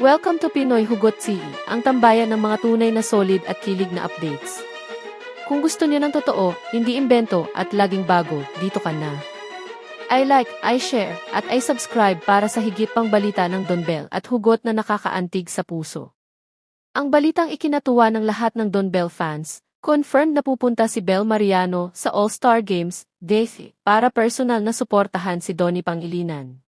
Welcome to Pinoy Hugot CE, ang tambayan ng mga tunay na solid at kilig na updates. Kung gusto niyo ng totoo, hindi imbento at laging bago, dito ka na. I like, I share, at I subscribe para sa higit pang balita ng Don Bell at hugot na nakakaantig sa puso. Ang balitang ikinatuwa ng lahat ng Don Bell fans, confirmed na pupunta si Bell Mariano sa All-Star Games, DEFI, para personal na suportahan si Donnie Pangilinan.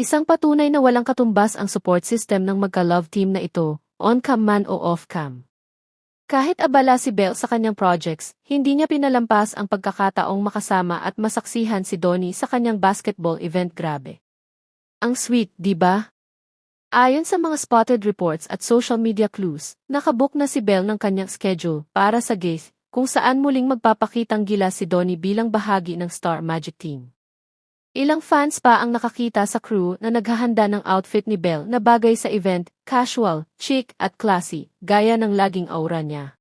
Isang patunay na walang katumbas ang support system ng magka-love team na ito, on-cam man o off-cam. Kahit abala si Bell sa kanyang projects, hindi niya pinalampas ang pagkakataong makasama at masaksihan si Donnie sa kanyang basketball event grabe. Ang sweet, di ba? Ayon sa mga spotted reports at social media clues, nakabook na si Bell ng kanyang schedule para sa gays, kung saan muling magpapakitang gila si Donnie bilang bahagi ng Star Magic Team. Ilang fans pa ang nakakita sa crew na naghahanda ng outfit ni Belle na bagay sa event, casual, chic at classy, gaya ng laging aura niya.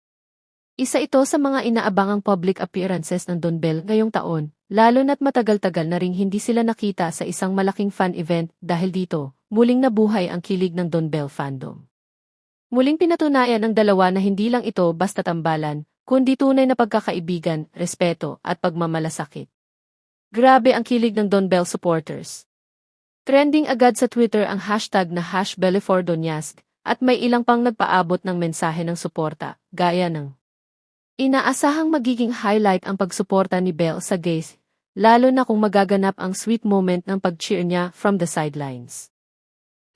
Isa ito sa mga inaabangang public appearances ng Don Bell ngayong taon, lalo na't matagal-tagal na ring hindi sila nakita sa isang malaking fan event dahil dito, muling nabuhay ang kilig ng Don Bell fandom. Muling pinatunayan ng dalawa na hindi lang ito basta tambalan, kundi tunay na pagkakaibigan, respeto at pagmamalasakit. Grabe ang kilig ng Don Bell supporters. Trending agad sa Twitter ang hashtag na hash Belefordoniask at may ilang pang nagpaabot ng mensahe ng suporta, gaya ng Inaasahang magiging highlight ang pagsuporta ni Bell sa gays, lalo na kung magaganap ang sweet moment ng pag-cheer niya from the sidelines.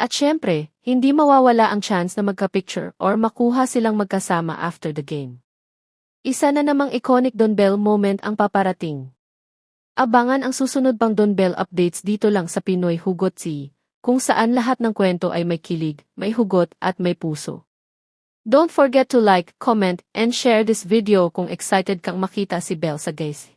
At syempre, hindi mawawala ang chance na magka-picture or makuha silang magkasama after the game. Isa na namang iconic Don Bell moment ang paparating. Abangan ang susunod pang Don Bell updates dito lang sa Pinoy Hugot C, kung saan lahat ng kwento ay may kilig, may hugot at may puso. Don't forget to like, comment, and share this video kung excited kang makita si Bell sa guys.